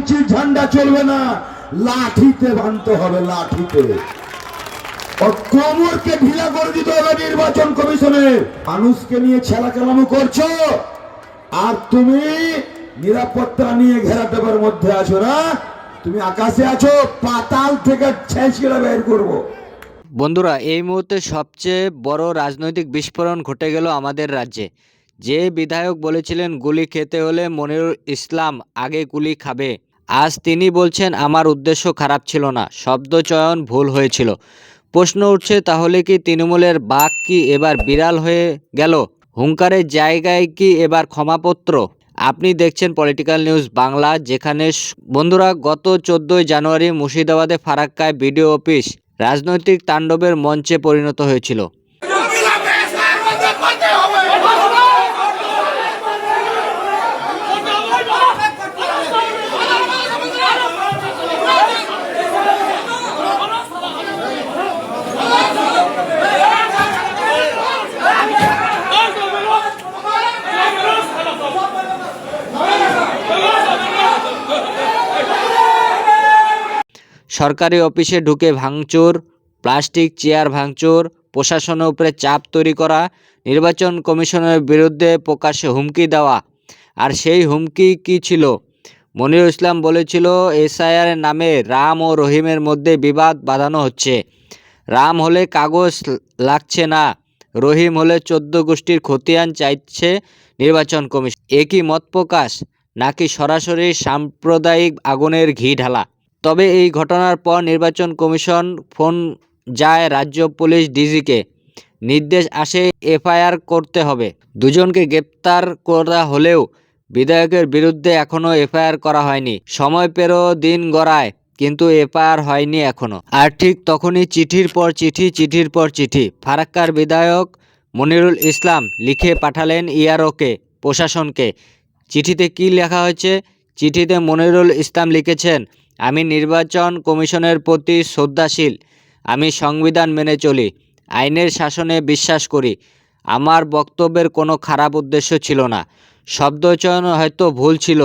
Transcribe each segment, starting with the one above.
পাঞ্চির ঝান্ডা চলবে না। লাঠিতে বানতে হবে, লাঠিতে। কোমরকে ঢিলা করে দিতে হবে নির্বাচন কমিশনে। মানুষকে নিয়ে ছেলা কেলামো করছ। আর তুমি নিরাপত্তা নিয়ে ঘেরা দেবার মধ্যে আছো না? তুমি আকাশে আছো, পাতাল থেকে ছেঁচড়ে বের করব। বন্ধুরা, এই মুহূর্তে সবচেয়ে বড় রাজনৈতিক বিস্ফোরণ ঘটে গেল আমাদের রাজ্যে। যে বিধায়ক বলেছিলেন, গুলি খেতে হলে মনিরুল ইসলাম আগে গুলি খাবে। আজ তিনি বলছেন, আমার উদ্দেশ্য খারাপ ছিল না, শব্দ চয়ন ভুল হয়েছিল। প্রশ্ন উঠছে, তাহলে কি তৃণমূলের বাঘ কি এবার বিড়াল হয়ে গেল? হুঙ্কারের জায়গায় কি এবার ক্ষমাপত্র? আপনি দেখছেন পলিটিক্যাল নিউজ বাংলা, যেখানে বন্ধুরা, গত চোদ্দোই জানুয়ারি মুর্শিদাবাদে ফারাক্কায় বিডিও অফিস রাজনৈতিক তাণ্ডবের মঞ্চে পরিণত হয়েছিল। সরকারি অফিসে ঢুকে ভাঙচুর, প্লাস্টিক চেয়ার ভাঙচুর, প্রশাসনের উপরে চাপ তৈরি করা, নির্বাচন কমিশনের বিরুদ্ধে প্রকাশ্যে হুমকি দেওয়া। আর সেই হুমকি কি ছিল? মনির ইসলাম বলেছিল, এসআইআর নামে রাম ও রহিমের মধ্যে বিবাদ বাঁধানো হচ্ছে। রাম হলে কাগজ লাগছে না, রহিম হলে চোদ্দ গোষ্ঠীর খতিয়ান চাইছে নির্বাচন কমিশন। একই মত প্রকাশ? নাকি সরাসরি সাম্প্রদায়িক আগুনের ঘি ঢালা? তবে এই ঘটনার পর নির্বাচন কমিশন ফোন যায় রাজ্য পুলিশ ডিজিকে। নির্দেশ আসে এফআইআর করতে হবে। দুজনকে গ্রেপ্তার করা হলেও বিধায়কের বিরুদ্ধে এখনও এফআইআর করা হয়নি। সময় পেরো দিন গড়ায়, কিন্তু এফআইআর হয়নি এখনও। আর ঠিক তখনই চিঠির পর চিঠি, চিঠির পর চিঠি। ফারাক্কার বিধায়ক মনিরুল ইসলাম লিখে পাঠালেন ইআরওকে, প্রশাসনকে। চিঠিতে কি লেখা হয়েছে? চিঠিতে মনিরুল ইসলাম লিখেছেন আমি নির্বাচন কমিশনের প্রতি শ্রদ্ধাশীল। আমি সংবিধান মেনে চলি, আইনের শাসনে বিশ্বাস করি। আমার বক্তব্যের কোনো খারাপ উদ্দেশ্য ছিল না। শব্দচয়ন হয়তো ভুল ছিল,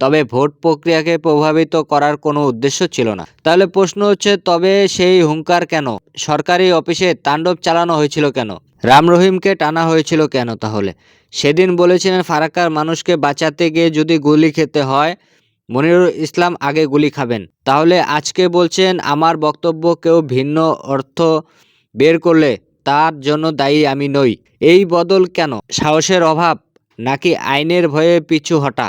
তবে ভোট প্রক্রিয়াকে প্রভাবিত করার কোনো উদ্দেশ্য ছিল না। তাহলে প্রশ্ন হচ্ছে, তবে সেই হুঙ্কার কেন? সরকারি অফিসে তাণ্ডব চালানো হয়েছিল কেন? রাম রহিমকে টানা হয়েছিল কেন তাহলে? সেদিন বলেছিলেন, ফারাক্কার মানুষকে বাঁচাতে গিয়ে যদি গুলি খেতে হয় মনিরুল ইসলাম আগে গুলি খাবেন। তাহলে আজকে বলছেন, আমার বক্তব্য কেউ ভিন্ন অর্থ বের করলে তার জন্য দায়ী আমি নই। এই বদল কেন? সাহসের অভাব? নাকি আইনের ভয়ে পিছু হটা?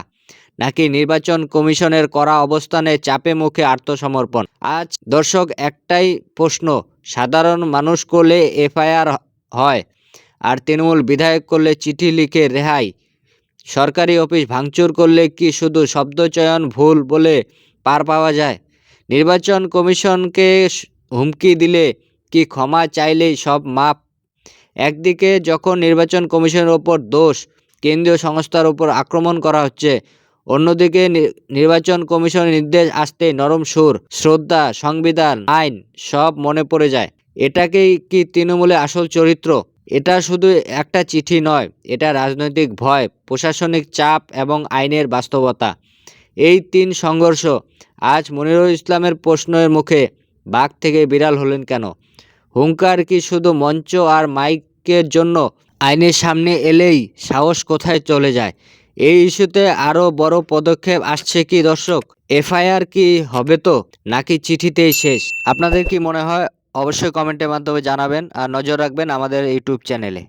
নাকি নির্বাচন কমিশনের করা অবস্থানে চাপে মুখে আত্মসমর্পণ? আজ দর্শক, একটাই প্রশ্ন, সাধারণ মানুষ করলে এফআইআর হয়, আর তৃণমূল বিধায়ক করলে চিঠি লিখে রেহাই। সরকারি অফিস ভাঙচুর করলে কি শুধু শব্দচয়ন ভুল বলে পার পাওয়া যায়? নির্বাচন কমিশনকে হুমকি দিলে কি ক্ষমা চাইলেই সব মাপ? একদিকে যখন নির্বাচন কমিশনের ওপর দোষ, কেন্দ্রীয় সংস্থার ওপর আক্রমণ করা হচ্ছে, অন্যদিকে নির্বাচন কমিশনের নির্দেশ আসতে নরম সুর, শ্রদ্ধা, সংবিধান, আইন সব মনে পড়ে যায়। এটাকেই কি তৃণমূলের আসল চরিত্র? এটা শুধু একটা চিঠি নয়, এটা রাজনৈতিক ভয়, প্রশাসনিক চাপ এবং আইনের বাস্তবতা। এই তিন সংঘর্ষ আজ মনিরুল ইসলামের প্রশ্নের মুখে বাঘ থেকে বিড়াল হলেন কেন? হুঙ্কার কি শুধু মঞ্চ আর মাইকের জন্য? আইনের সামনে এলেই সাহস কোথায় চলে যায়? এই ইস্যুতে আরও বড় পদক্ষেপ আসছে কি দর্শক? এফআইআর কি হবে তো? নাকি চিঠিতেই শেষ? আপনাদের কি মনে হয় অবশ্যই কমেন্টের মাধ্যমে জানাবেন আর নজর রাখবেন আমাদের ইউটিউব চ্যানেলে।